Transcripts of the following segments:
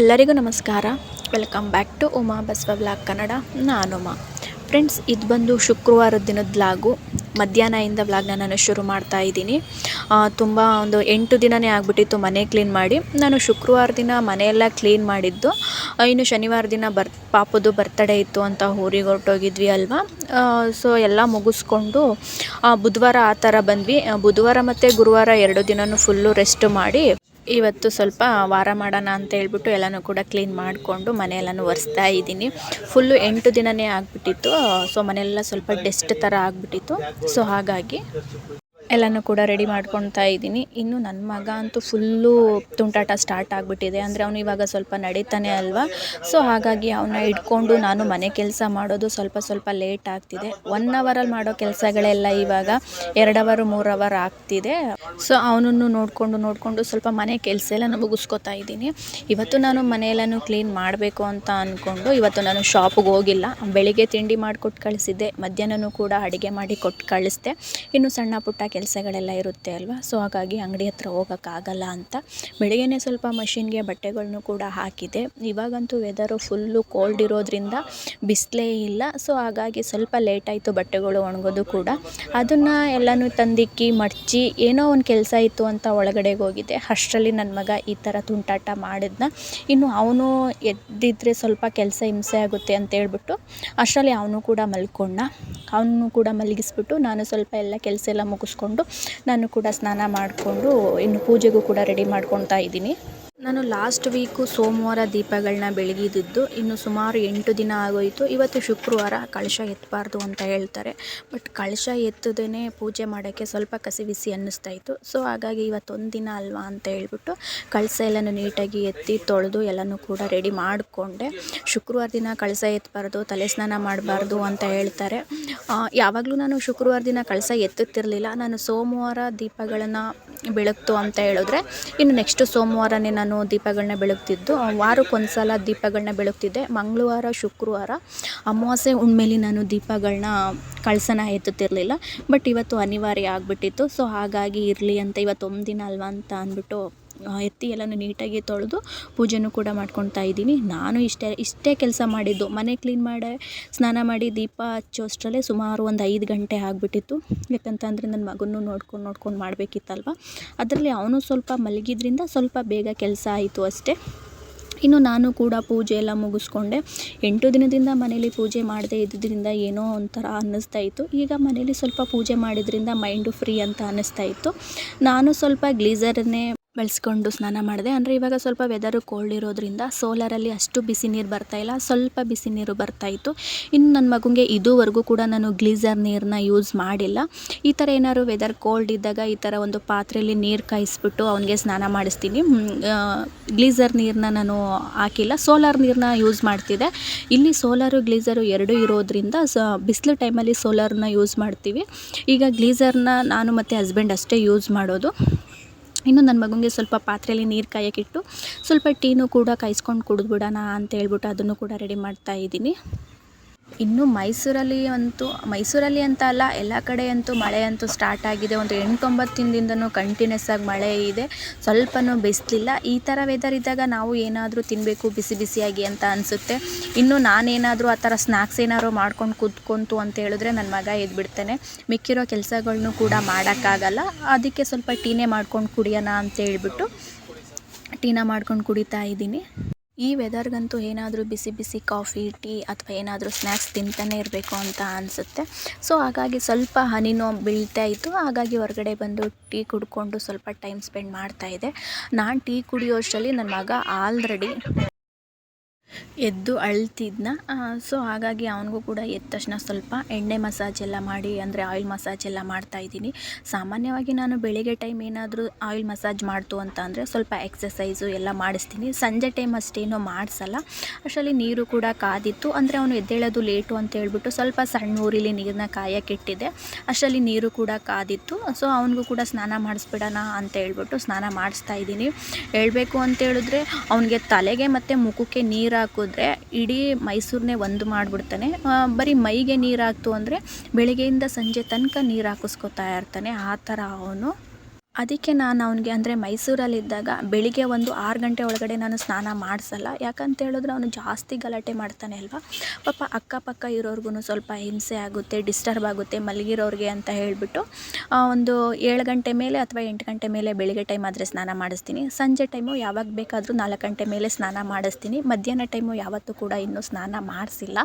ಎಲ್ಲರಿಗೂ ನಮಸ್ಕಾರ. Welcome back to Uma Basava blog Kannada. ನಾನು ಉಮಾ. ಫ್ರೆಂಡ್ಸ್, ಇದು ಬಂದು ಶುಕ್ರವಾರದ ದಿನದ ವ್ಲಾಗು. ಮಧ್ಯಾಹ್ನದಿಂದ ವ್ಲಾಗ್ನ ನಾನು ಶುರು ಮಾಡ್ತಾ ಇದ್ದೀನಿ. ತುಂಬ ಒಂದು ಎಂಟು ದಿನವೇ ಆಗಿಬಿಟ್ಟಿತ್ತು ಮನೆ ಕ್ಲೀನ್ ಮಾಡಿ. ನಾನು ಶುಕ್ರವಾರ ದಿನ ಮನೆಯೆಲ್ಲ ಕ್ಲೀನ್ ಮಾಡಿದ್ದು. ಇನ್ನು ಶನಿವಾರ ದಿನ ಬರ್, ಪಾಪದು ಬರ್ತಡೇ ಇತ್ತು ಅಂತ ಊರಿಗೆ ಹೊರಟೋಗಿದ್ವಿ ಅಲ್ವಾ? ಸೊ, ಎಲ್ಲ ಮುಗಿಸ್ಕೊಂಡು ಬುಧವಾರ ಆ ಥರ ಬಂದ್ವಿ. ಬುಧವಾರ ಮತ್ತು ಗುರುವಾರ ಎರಡು ದಿನವೂ ಫುಲ್ಲು ರೆಸ್ಟ್ ಮಾಡಿ ಇವತ್ತು ಸ್ವಲ್ಪ ವಾರ ಮಾಡೋಣ ಅಂತ ಹೇಳ್ಬಿಟ್ಟು ಎಲ್ಲನೂ ಕೂಡ ಕ್ಲೀನ್ ಮಾಡಿಕೊಂಡು ಮನೆಯೆಲ್ಲನೂ ಒರೆಸ್ತಾ ಇದ್ದೀನಿ. ಫುಲ್ಲು ಎಂಟು ದಿನವೇ ಆಗಿಬಿಟ್ಟಿತ್ತು. ಸೊ ಮನೆಯೆಲ್ಲ ಸ್ವಲ್ಪ ಡೆಸ್ಟ್ ಥರ ಆಗಿಬಿಟ್ಟಿತ್ತು. ಸೊ ಹಾಗಾಗಿ ಎಲ್ಲನೂ ಕೂಡ ರೆಡಿ ಮಾಡ್ಕೊತಾ ಇದ್ದೀನಿ. ಇನ್ನು ನನ್ನ ಮಗ ಅಂತೂ ಫುಲ್ಲು ತುಂಟಾಟ ಸ್ಟಾರ್ಟ್ ಆಗಿಬಿಟ್ಟಿದೆ. ಅಂದರೆ ಅವನು ಇವಾಗ ಸ್ವಲ್ಪ ನಡೀತಾನೆ ಅಲ್ವಾ? ಸೊ ಹಾಗಾಗಿ ಅವನ್ನ ಇಟ್ಕೊಂಡು ನಾನು ಮನೆ ಕೆಲಸ ಮಾಡೋದು ಸ್ವಲ್ಪ ಸ್ವಲ್ಪ ಲೇಟ್ ಆಗ್ತಿದೆ. ಒನ್ ಅವರಲ್ಲಿ ಮಾಡೋ ಕೆಲಸಗಳೆಲ್ಲ ಇವಾಗ ಎರಡು ಅವರು ಮೂರು ಅವರ್ ಆಗ್ತಿದೆ. ಸೊ ಅವನನ್ನು ನೋಡಿಕೊಂಡು ನೋಡಿಕೊಂಡು ಸ್ವಲ್ಪ ಮನೆ ಕೆಲಸ ಎಲ್ಲ ಮುಗಿಸ್ಕೊತಾ ಇದ್ದೀನಿ. ಇವತ್ತು ನಾನು ಮನೆಯೆಲ್ಲನೂ ಕ್ಲೀನ್ ಮಾಡಬೇಕು ಅಂತ ಅಂದ್ಕೊಂಡು ಇವತ್ತು ನಾನು ಶಾಪಿಗೆ ಹೋಗಿಲ್ಲ. ಬೆಳಿಗ್ಗೆ ತಿಂಡಿ ಮಾಡಿಕೊಟ್ಟು ಕಳಿಸಿದ್ದೆ. ಮಧ್ಯಾಹ್ನನೂ ಕೂಡ ಅಡುಗೆ ಮಾಡಿ ಕೊಟ್ಟು ಕಳಿಸಿದೆ. ಇನ್ನು ಸಣ್ಣ ಪುಟ್ಟ ಕೆಲಸಗಳೆಲ್ಲ ಇರುತ್ತೆ ಅಲ್ವಾ? ಸೊ ಹಾಗಾಗಿ ಅಂಗಡಿ ಹತ್ರ ಹೋಗೋಕ್ಕಾಗಲ್ಲ ಅಂತ ಬೆಳಿಗ್ಗೆನೇ ಸ್ವಲ್ಪ ಮಷಿನ್ಗೆ ಬಟ್ಟೆಗಳನ್ನು ಕೂಡ ಹಾಕಿದೆ. ಇವಾಗಂತೂ ವೆದರು ಫುಲ್ಲು ಕೋಲ್ಡ್ ಇರೋದ್ರಿಂದ ಬಿಸಿಲೇ ಇಲ್ಲ. ಸೊ ಹಾಗಾಗಿ ಸ್ವಲ್ಪ ಲೇಟ್ ಆಯಿತು ಬಟ್ಟೆಗಳು ಒಣಗೋದು ಕೂಡ. ಅದನ್ನು ಎಲ್ಲನೂ ತಂದಿಕ್ಕಿ, ಮಡಚಿ ಏನೋ ಒಂದು ಕೆಲಸ ಇತ್ತು ಅಂತ ಒಳಗಡೆಗೆ ಹೋಗಿದ್ದೆ. ಅಷ್ಟರಲ್ಲಿ ನನ್ನ ಮಗ ಈ ಥರ ತುಂಟಾಟ ಮಾಡಿದ್ನ. ಇನ್ನು ಅವನು ಎದ್ದಿದ್ರೆ ಸ್ವಲ್ಪ ಕೆಲಸ ಹಿಂಸೆ ಆಗುತ್ತೆ ಅಂತ ಹೇಳ್ಬಿಟ್ಟು ಅಷ್ಟರಲ್ಲಿ ಅವನು ಕೂಡ ಮಲ್ಕೊಂಡ. ಅವನು ಕೂಡ ಮಲಗಿಸ್ಬಿಟ್ಟು ನಾನು ಸ್ವಲ್ಪ ಎಲ್ಲ ಕೆಲಸ ಎಲ್ಲ ಮುಗಿಸ್ಕೊಂಡು ನಾನು ಕೂಡ ಸ್ನಾನ ಮಾಡಿಕೊಂಡು ಇನ್ನು ಪೂಜೆಗೂ ಕೂಡ ರೆಡಿ ಮಾಡ್ಕೊತಾ ಇದ್ದೀನಿ. ನಾನು ಲಾಸ್ಟ್ ವೀಕು ಸೋಮವಾರ ದೀಪಗಳನ್ನ ಬೆಳಗಿದ್ದು ಇನ್ನು ಸುಮಾರು ಎಂಟು ದಿನ ಆಗೋಯಿತು. ಇವತ್ತು ಶುಕ್ರವಾರ ಕಳಶ ಎತ್ತಬಾರ್ದು ಅಂತ ಹೇಳ್ತಾರೆ. ಬಟ್ ಕಳಶ ಎತ್ತದೇ ಪೂಜೆ ಮಾಡೋಕ್ಕೆ ಸ್ವಲ್ಪ ಕಸಿ ಬಿಸಿ ಅನ್ನಿಸ್ತಾ ಇತ್ತು. ಸೊ ಹಾಗಾಗಿ ಇವತ್ತೊಂದು ದಿನ ಅಲ್ವಾ ಅಂತ ಹೇಳ್ಬಿಟ್ಟು ಕಳಸ ಎಲ್ಲನೂ ನೀಟಾಗಿ ಎತ್ತಿ ತೊಳೆದು ಎಲ್ಲನೂ ಕೂಡ ರೆಡಿ ಮಾಡಿಕೊಂಡೆ. ಶುಕ್ರವಾರ ದಿನ ಕಳಸ ಎತ್ತಬಾರ್ದು ತಲೆ ಸ್ನಾನ ಮಾಡಬಾರ್ದು ಅಂತ ಹೇಳ್ತಾರೆ. ಯಾವಾಗಲೂ ನಾನು ಶುಕ್ರವಾರ ದಿನ ಕಳಸ ಎತ್ತುತ್ತಿರಲಿಲ್ಲ. ನಾನು ಸೋಮವಾರ ದೀಪಗಳನ್ನು ಬೆಳಗ್ತು ಅಂತ ಹೇಳಿದ್ರೆ, ಇನ್ನು ನೆಕ್ಸ್ಟ್ ಸೋಮವಾರನೇ ನಾನು ದೀಪಗಳನ್ನ ಬೆಳಗ್ತಿದ್ದು. ವಾರಕ್ಕೊಂದು ಸಲ ದೀಪಗಳನ್ನ ಬೆಳಗ್ತಿದ್ದೆ. ಮಂಗಳವಾರ, ಶುಕ್ರವಾರ ಅಮಾವಾಸ್ಯೆ ಹುಣ್ಮೇಲಿ ನಾನು ದೀಪಗಳನ್ನ ಕಳ್ಸೋಣ ಎತ್ತುತ್ತಿರಲಿಲ್ಲ. ಬಟ್ ಇವತ್ತು ಅನಿವಾರ್ಯ ಆಗಿಬಿಟ್ಟಿತ್ತು. ಸೊ ಹಾಗಾಗಿ ಇರಲಿ ಅಂತ ಇವತ್ತು ಒಂದು ದಿನ ಅಲ್ವಾ ಅಂತ ಅಂದ್ಬಿಟ್ಟು ಎತ್ತಿ ಎಲ್ಲನೂ ನೀಟಾಗಿ ತೊಳೆದು ಪೂಜೆನೂ ಕೂಡ ಮಾಡ್ಕೊಳ್ತಾ ಇದ್ದೀನಿ. ನಾನು ಇಷ್ಟೇ ಇಷ್ಟೇ ಕೆಲಸ ಮಾಡಿದ್ದು. ಮನೆ ಕ್ಲೀನ್ ಮಾಡಿ, ಸ್ನಾನ ಮಾಡಿ ದೀಪ ಹಚ್ಚೋಷ್ಟರಲ್ಲೇ ಸುಮಾರು ಒಂದು ಐದು ಗಂಟೆ ಆಗಿಬಿಟ್ಟಿತ್ತು. ಯಾಕಂತಂದರೆ ನನ್ನ ಮಗನೂ ನೋಡ್ಕೊಂಡು ನೋಡ್ಕೊಂಡು ಮಾಡಬೇಕಿತ್ತಲ್ವ? ಅದರಲ್ಲಿ ಅವನು ಸ್ವಲ್ಪ ಮಲಗಿದ್ರಿಂದ ಸ್ವಲ್ಪ ಬೇಗ ಕೆಲಸ ಆಯಿತು ಅಷ್ಟೇ. ಇನ್ನು ನಾನು ಕೂಡ ಪೂಜೆ ಎಲ್ಲ ಮುಗಿಸ್ಕೊಂಡೆ. ಎಂಟು ದಿನದಿಂದ ಮನೇಲಿ ಪೂಜೆ ಮಾಡದೆ ಇದ್ದಿದ್ದರಿಂದ ಏನೋ ಒಂಥರ ಅನ್ನಿಸ್ತಾ ಇತ್ತು. ಈಗ ಮನೇಲಿ ಸ್ವಲ್ಪ ಪೂಜೆ ಮಾಡಿದ್ರಿಂದ ಮೈಂಡು ಫ್ರೀ ಅಂತ ಅನ್ನಿಸ್ತಾ ಇತ್ತು. ನಾನು ಸ್ವಲ್ಪ ಗ್ಲೀಸರನ್ನೇ ಬಳಸ್ಕೊಂಡು ಸ್ನಾನ ಮಾಡಿದೆ. ಅಂದರೆ ಇವಾಗ ಸ್ವಲ್ಪ ವೆದರು ಕೋಲ್ಡ್ ಇರೋದ್ರಿಂದ ಸೋಲಾರಲ್ಲಿ ಅಷ್ಟು ಬಿಸಿ ನೀರು ಬರ್ತಾಯಿಲ್ಲ ಸ್ವಲ್ಪ ಬಿಸಿ ನೀರು ಬರ್ತಾಯಿತ್ತು ಇನ್ನು ನನ್ನ ಮಗುಗೆ ಇದುವರೆಗೂ ಕೂಡ ನಾನು ಗ್ಲೀಸರ್ ನೀರನ್ನ ಯೂಸ್ ಮಾಡಿಲ್ಲ. ಈ ಥರ ಏನಾದ್ರು ವೆದರ್ ಕೋಲ್ಡ್ ಇದ್ದಾಗ ಈ ಥರ ಒಂದು ಪಾತ್ರೆಯಲ್ಲಿ ನೀರು ಕಾಯಿಸ್ಬಿಟ್ಟು ಅವನಿಗೆ ಸ್ನಾನ ಮಾಡಿಸ್ತೀನಿ. ಗ್ಲೀಸರ್ ನೀರನ್ನ ನಾನು ಹಾಕಿಲ್ಲ. ಸೋಲಾರ್ ನೀರನ್ನ ಯೂಸ್ ಮಾಡ್ತಿದ್ದೆ. ಇಲ್ಲಿ ಸೋಲಾರು ಗ್ಲೀಸರು ಎರಡೂ ಇರೋದ್ರಿಂದ ಸ, ಬಿಸಿಲು ಟೈಮಲ್ಲಿ ಸೋಲಾರನ್ನ ಯೂಸ್ ಮಾಡ್ತೀವಿ. ಈಗ ಗ್ಲೀಸರ್ನ ನಾನು ಮತ್ತು ಹಸ್ಬೆಂಡ್ ಅಷ್ಟೇ ಯೂಸ್ ಮಾಡೋದು. ಇನ್ನು ನನ್ನ ಮಗನಿಗೆ ಸ್ವಲ್ಪ ಪಾತ್ರೆಯಲ್ಲಿ ನೀರು ಕಾಯೋಕ್ಕಿಟ್ಟು ಸ್ವಲ್ಪ ಟೀನು ಕೂಡ ಕಾಯಿಸ್ಕೊಂಡು ಕುಡಿದ್ಬಿಡೋಣ ಅಂತ ಹೇಳ್ಬಿಟ್ಟು ಅದನ್ನು ಕೂಡ ರೆಡಿ ಮಾಡ್ತಾ ಇದ್ದೀನಿ. ಇನ್ನು ಮೈಸೂರಲ್ಲಿ ಅಂತೂ, ಮೈಸೂರಲ್ಲಿ ಅಂತ ಅಲ್ಲ, ಎಲ್ಲ ಕಡೆ ಅಂತೂ ಮಳೆ ಅಂತೂ ಸ್ಟಾರ್ಟ್ ಆಗಿದೆ. ಒಂದು ಎಂಟೊಂಬತ್ತು ದಿನದಿಂದನೂ ಕಂಟಿನ್ಯೂಸ್ ಆಗಿ ಮಳೆ ಇದೆ. ಸ್ವಲ್ಪನೂ ಬಿಸಿಲಿಲ್ಲ. ಈ ಥರ ವೆದರ್ ಇದ್ದಾಗ ನಾವು ಏನಾದರೂ ತಿನ್ನಬೇಕು ಬಿಸಿ ಬಿಸಿಯಾಗಿ ಅಂತ ಅನಿಸುತ್ತೆ. ಇನ್ನು ನಾನೇನಾದರೂ ಆ ಥರ ಸ್ನ್ಯಾಕ್ಸ್ ಏನಾದ್ರು ಮಾಡ್ಕೊಂಡು ಕೂತ್ಕೊಂತು ಅಂತ ಹೇಳಿದ್ರೆ ನನ್ನ ಮಗ ಎದ್ಬಿಡ್ತಾನೆ. ಮಿಕ್ಕಿರೋ ಕೆಲಸಗಳ್ನೂ ಕೂಡ ಮಾಡೋಕ್ಕಾಗಲ್ಲ. ಅದಕ್ಕೆ ಸ್ವಲ್ಪ ಟೀನೇ ಮಾಡ್ಕೊಂಡು ಕುಡಿಯೋಣ ಅಂತ ಹೇಳಿಬಿಟ್ಟು, ಟೀನ ಮಾಡ್ಕೊಂಡು ಕುಡಿತಾ ಇದ್ದೀನಿ. ಈ ವೆದರ್ಗಂತೂ ಏನಾದರೂ ಬಿಸಿ ಬಿಸಿ ಕಾಫಿ, ಟೀ ಅಥವಾ ಏನಾದರೂ ಸ್ನ್ಯಾಕ್ಸ್ ತಿಂತಾನೆ ಇರಬೇಕು ಅಂತ ಅನಿಸುತ್ತೆ. ಸೊ, ಹಾಗಾಗಿ ಸ್ವಲ್ಪ ಹನಿನೋ ಬೀಳ್ತಾ ಇತ್ತು. ಹಾಗಾಗಿ ಹೊರಗಡೆ ಬಂದು ಟೀ ಕುಡ್ಕೊಂಡು ಸ್ವಲ್ಪ ಟೈಮ್ ಸ್ಪೆಂಡ್ ಮಾಡ್ತಾ ಇದ್ದೆ. ನಾನು ಟೀ ಕುಡಿಯೋಷ್ಟರಲ್ಲಿ ನನ್ನ ಮಗ ಆಲ್ರೆಡಿ ಎದ್ದು ಅಳ್ತಿದ್ನ. ಸೊ ಹಾಗಾಗಿ ಅವನಿಗೂ ಕೂಡ ಎದ್ದ ತಕ್ಷಣ ಸ್ವಲ್ಪ ಎಣ್ಣೆ ಮಸಾಜ್ ಎಲ್ಲ ಮಾಡಿ, ಅಂದರೆ ಆಯಿಲ್ ಮಸಾಜ್ ಎಲ್ಲ ಮಾಡ್ತಾ ಇದ್ದೀನಿ. ಸಾಮಾನ್ಯವಾಗಿ ನಾನು ಬೆಳಿಗ್ಗೆ ಟೈಮ್ ಏನಾದರೂ ಆಯಿಲ್ ಮಸಾಜ್ ಮಾಡ್ತು ಅಂತ ಅಂದರೆ ಸ್ವಲ್ಪ ಎಕ್ಸಸೈಸು ಎಲ್ಲ ಮಾಡಿಸ್ತೀನಿ. ಸಂಜೆ ಟೈಮ್ ಅಷ್ಟೇನೂ ಮಾಡಿಸಲ್ಲ. ಅಷ್ಟರಲ್ಲಿ ನೀರು ಕೂಡ ಕಾದಿತ್ತು. ಅಂದರೆ ಅವನು ಎದ್ದೇಳೋದು ಲೇಟು ಅಂತ ಹೇಳ್ಬಿಟ್ಟು ಸ್ವಲ್ಪ ಸಣ್ಣ ಊರಿಲಿ ನೀರನ್ನ ಕಾಯಕ್ಕಿಟ್ಟಿದ್ದೆ ಅಷ್ಟರಲ್ಲಿ ನೀರು ಕೂಡ ಕಾದಿತ್ತು. ಸೊ ಅವನಿಗೂ ಕೂಡ ಸ್ನಾನ ಮಾಡಿಸ್ಬಿಡೋಣ ಅಂತ ಹೇಳ್ಬಿಟ್ಟು ಸ್ನಾನ ಮಾಡಿಸ್ತಾ ಇದ್ದೀನಿ. ಹೇಳಬೇಕು ಅಂತ ಹೇಳಿದ್ರೆ ಅವನಿಗೆ ತಲೆಗೆ ಮತ್ತು ಮುಖಕ್ಕೆ ನೀರು ಹಾಕಿದ್ರೆ ಇಡೀ ಮೈಸೂರನ್ನೇ ಒಂದು ಮಾಡಿಬಿಡ್ತಾನೆ. ಬರೀ ಮೈಗೆ ನೀರು ಹಾಕ್ತು ಅಂದರೆ ಬೆಳಗ್ಗೆಯಿಂದ ಸಂಜೆ ತನಕ ನೀರು ಹಾಕಿಸ್ಕೊತಾ ಇರ್ತಾನೆ. ಆ ಥರ ಅವನು. ಅದಕ್ಕೆ ನಾನು ಅವನಿಗೆ ಅಂದರೆ ಮೈಸೂರಲ್ಲಿದ್ದಾಗ ಬೆಳಿಗ್ಗೆ ಒಂದು ಆರು ಗಂಟೆ ಒಳಗಡೆ ನಾನು ಸ್ನಾನ ಮಾಡಿಸಲ್ಲ. ಯಾಕಂತ ಹೇಳಿದ್ರೆ ಅವನು ಜಾಸ್ತಿ ಗಲಾಟೆ ಮಾಡ್ತಾನೆ ಅಲ್ವಾ? ಪಾಪ ಅಕ್ಕಪಕ್ಕ ಇರೋರ್ಗು ಸ್ವಲ್ಪ ಹಿಂಸೆ ಆಗುತ್ತೆ, ಡಿಸ್ಟರ್ಬ್ ಆಗುತ್ತೆ, ಮಲಗಿರೋರಿಗೆ ಅಂತ ಹೇಳಿಬಿಟ್ಟು ಒಂದು ಏಳು ಗಂಟೆ ಮೇಲೆ ಅಥವಾ ಎಂಟು ಗಂಟೆ ಮೇಲೆ ಬೆಳಿಗ್ಗೆ ಟೈಮ್ ಆದರೆ ಸ್ನಾನ ಮಾಡಿಸ್ತೀನಿ. ಸಂಜೆ ಟೈಮು ಯಾವಾಗ ಬೇಕಾದರೂ ನಾಲ್ಕು ಗಂಟೆ ಮೇಲೆ ಸ್ನಾನ ಮಾಡಿಸ್ತೀನಿ. ಮಧ್ಯಾಹ್ನ ಟೈಮು ಯಾವತ್ತೂ ಕೂಡ ಇನ್ನೂ ಸ್ನಾನ ಮಾಡಿಸಿಲ್ಲ.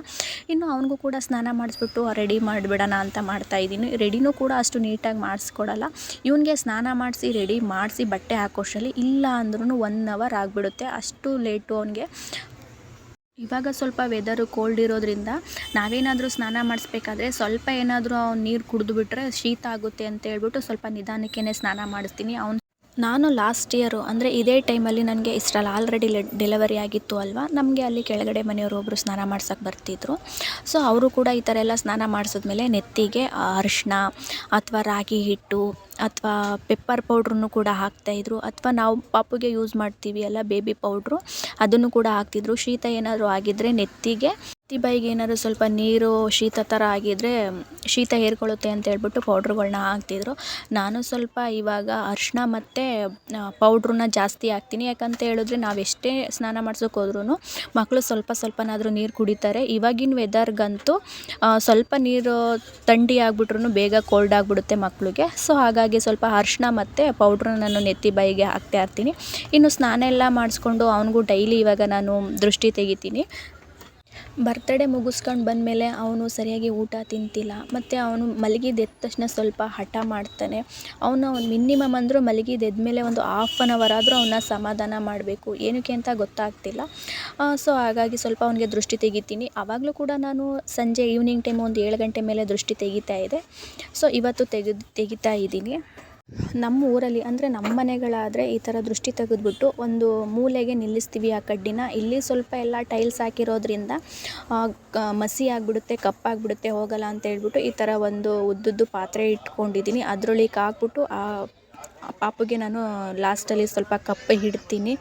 ಇನ್ನು ಅವನಿಗೂ ಕೂಡ ಸ್ನಾನ ಮಾಡಿಸ್ಬಿಟ್ಟು ರೆಡಿ ಮಾಡಿಬಿಡೋಣ ಅಂತ ಮಾಡ್ತಾಯಿದ್ದೀನಿ ರೆಡಿನೂ ಕೂಡ ಅಷ್ಟು ನೀಟಾಗಿ ಮಾಡಿಸ್ಕೊಡಲ್ಲ. ಇವನಿಗೆ ಸ್ನಾನ ಮಾಡಿಸಿ, ರೆಡಿ ಮಾಡಿಸಿ, ಬಟ್ಟೆ ಹಾಕೋಷ್ಟರಲ್ಲಿ ಇಲ್ಲ ಅಂದ್ರೂ ಒನ್ ಅವರ್ ಆಗಿಬಿಡುತ್ತೆ. ಅಷ್ಟು ಲೇಟು ಅವನಿಗೆ. ಇವಾಗ ಸ್ವಲ್ಪ ವೆದರು ಕೋಲ್ಡ್ ಇರೋದ್ರಿಂದ ನಾವೇನಾದರೂ ಸ್ನಾನ ಮಾಡಿಸ್ಬೇಕಾದ್ರೆ ಸ್ವಲ್ಪ ಏನಾದರೂ ಅವ್ನು ನೀರು ಕುಡಿದು ಶೀತ ಆಗುತ್ತೆ ಅಂತ ಹೇಳ್ಬಿಟ್ಟು ಸ್ವಲ್ಪ ನಿಧಾನಕ್ಕೇ ಸ್ನಾನ ಮಾಡಿಸ್ತೀನಿ. ಅವ್ನು ನಾನು ಲಾಸ್ಟ್ ಇಯರು ಅಂದರೆ ಇದೇ ಟೈಮಲ್ಲಿ ನನಗೆ ಇಷ್ಟರಲ್ಲಿ ಆಲ್ರೆಡಿ ಡೆಲಿವರಿ ಆಗಿತ್ತು ಅಲ್ವಾ? ನಮಗೆ ಅಲ್ಲಿ ಕೆಳಗಡೆ ಮನೆಯವರು ಒಬ್ಬರು ಸ್ನಾನ ಮಾಡ್ಸಕ್ಕೆ ಬರ್ತಿದ್ರು. ಸೊ ಅವರು ಕೂಡ ಈ ಥರ ಎಲ್ಲ ಸ್ನಾನ ಮಾಡಿಸಿದ್ಮೇಲೆ ನೆತ್ತಿಗೆ ಅರಿಶಿನ ಅಥವಾ ರಾಗಿ ಹಿಟ್ಟು ಅಥವಾ ಪೆಪ್ಪರ್ ಪೌಡ್ರನ್ನು ಕೂಡ ಹಾಕ್ತಾಯಿದ್ರು ಅಥವಾ ನಾವು ಪಾಪುಗೆ ಯೂಸ್ ಮಾಡ್ತೀವಿ ಅಲ್ಲ ಬೇಬಿ ಪೌಡ್ರು ಅದನ್ನು ಕೂಡ ಹಾಕ್ತಿದ್ರು. ಶೀತ ಏನಾದರೂ ಆಗಿದ್ದರೆ ನೆತ್ತಿಗೆ ನೆತ್ತಿ ಬಾಯಿಗೆ ಏನಾದ್ರು ಸ್ವಲ್ಪ ನೀರು, ಶೀತ ಥರ ಆಗಿದ್ದರೆ ಶೀತ ಹೇರ್ಕೊಳ್ಳುತ್ತೆ ಅಂತ ಹೇಳ್ಬಿಟ್ಟು ಪೌಡ್ರುಗಳನ್ನ ಹಾಕ್ತಿದ್ರು. ನಾನು ಸ್ವಲ್ಪ ಇವಾಗ ಅರಿಶಿಣ ಮತ್ತು ಪೌಡ್ರನ್ನ ಜಾಸ್ತಿ ಹಾಕ್ತೀನಿ. ಯಾಕಂತ ಹೇಳಿದ್ರೆ ನಾವು ಎಷ್ಟೇ ಸ್ನಾನ ಮಾಡ್ಸೋಕೆ ಹೋದ್ರೂ ಮಕ್ಕಳು ಸ್ವಲ್ಪ ಸ್ವಲ್ಪನಾದರೂ ನೀರು ಕುಡಿತಾರೆ. ಇವಾಗಿನ ವೆದರ್ಗಂತೂ ಸ್ವಲ್ಪ ನೀರು ಥಂಡಿ ಆಗಿಬಿಟ್ರು ಬೇಗ ಕೋಲ್ಡ್ ಆಗಿಬಿಡುತ್ತೆ ಮಕ್ಕಳಿಗೆ ಸೊ ಹಾಗಾಗಿ ಸ್ವಲ್ಪ ಅರಿಶಿಣ ಮತ್ತು ಪೌಡ್ರನ್ನ ನಾನು ನೆತ್ತಿ ಬಾಯಿಗೆ ಹಾಕ್ತಾ ಇರ್ತೀನಿ. ಇನ್ನು ಸ್ನಾನ ಎಲ್ಲ ಮಾಡಿಸ್ಕೊಂಡು ಅವನಿಗೂ ಡೈಲಿ ಇವಾಗ ನಾನು ದೃಷ್ಟಿ ತೆಗಿತೀನಿ. ಬರ್ತಡೇ ಮುಗಿಸ್ಕೊಂಡು ಬಂದಮೇಲೆ ಅವನು ಸರಿಯಾಗಿ ಊಟ ತಿಂತಿಲ್ಲ. ಮತ್ತು ಅವನು ಮಲಗಿದ ಎದ್ದ ತಕ್ಷಣ ಸ್ವಲ್ಪ ಹಠ ಮಾಡ್ತಾನೆ. ಅವನು ಮಿನಿಮಮ್ ಅಂದರೂ ಮಲಗಿದ ಮೇಲೆ ಒಂದು ಹಾಫ್ ಆನ್ ಅವರ್ ಆದರೂ ಅವನ್ನ ಸಮಾಧಾನ ಮಾಡಬೇಕು. ಏನಕ್ಕೆ ಅಂತ ಗೊತ್ತಾಗ್ತಿಲ್ಲ. ಸೊ ಹಾಗಾಗಿ ಸ್ವಲ್ಪ ಅವನಿಗೆ ದೃಷ್ಟಿ ತೆಗಿತೀನಿ. ಆವಾಗಲೂ ಕೂಡ ನಾನು ಸಂಜೆ ಈವ್ನಿಂಗ್ ಟೈಮ್ ಒಂದು ಏಳು ಗಂಟೆ ಮೇಲೆ ದೃಷ್ಟಿ ತೆಗಿತಾ ಇದೆ ಸೊ ಇವತ್ತು ತೆಗೆದು ತೆಗಿತಾ ಇದ್ದೀನಿ. ನಮ್ಮ ಊರಲ್ಲಿ ಅಂದರೆ ನಮ್ಮ ಮನೆಗಳಾದರೆ ಈ ಥರ ದೃಷ್ಟಿ ತೆಗೆದ್ಬಿಟ್ಟು ಒಂದು ಮೂಲೆಗೆ ನಿಲ್ಲಿಸ್ತೀವಿ ಆ ಕಡ್ಡಿನ. ಇಲ್ಲಿ ಸ್ವಲ್ಪ ಎಲ್ಲ ಟೈಲ್ಸ್ ಹಾಕಿರೋದ್ರಿಂದ ಮಸಿ ಆಗಿಬಿಡುತ್ತೆ, ಕಪ್ಪಾಗಿಬಿಡುತ್ತೆ, ಹೋಗಲ್ಲ ಅಂತ ಹೇಳ್ಬಿಟ್ಟು ಈ ಥರ ಒಂದು ಉದ್ದುದ್ದು ಪಾತ್ರೆ ಇಟ್ಕೊಂಡಿದ್ದೀನಿ. ಅದರೊಳಗೆ ಹಾಕ್ಬಿಟ್ಟು ಆ ಪಾಪುಗೆ ನಾನು ಲಾಸ್ಟಲ್ಲಿ ಸ್ವಲ್ಪ ಕಪ್ಪು ಇಡ್ತೀನಿ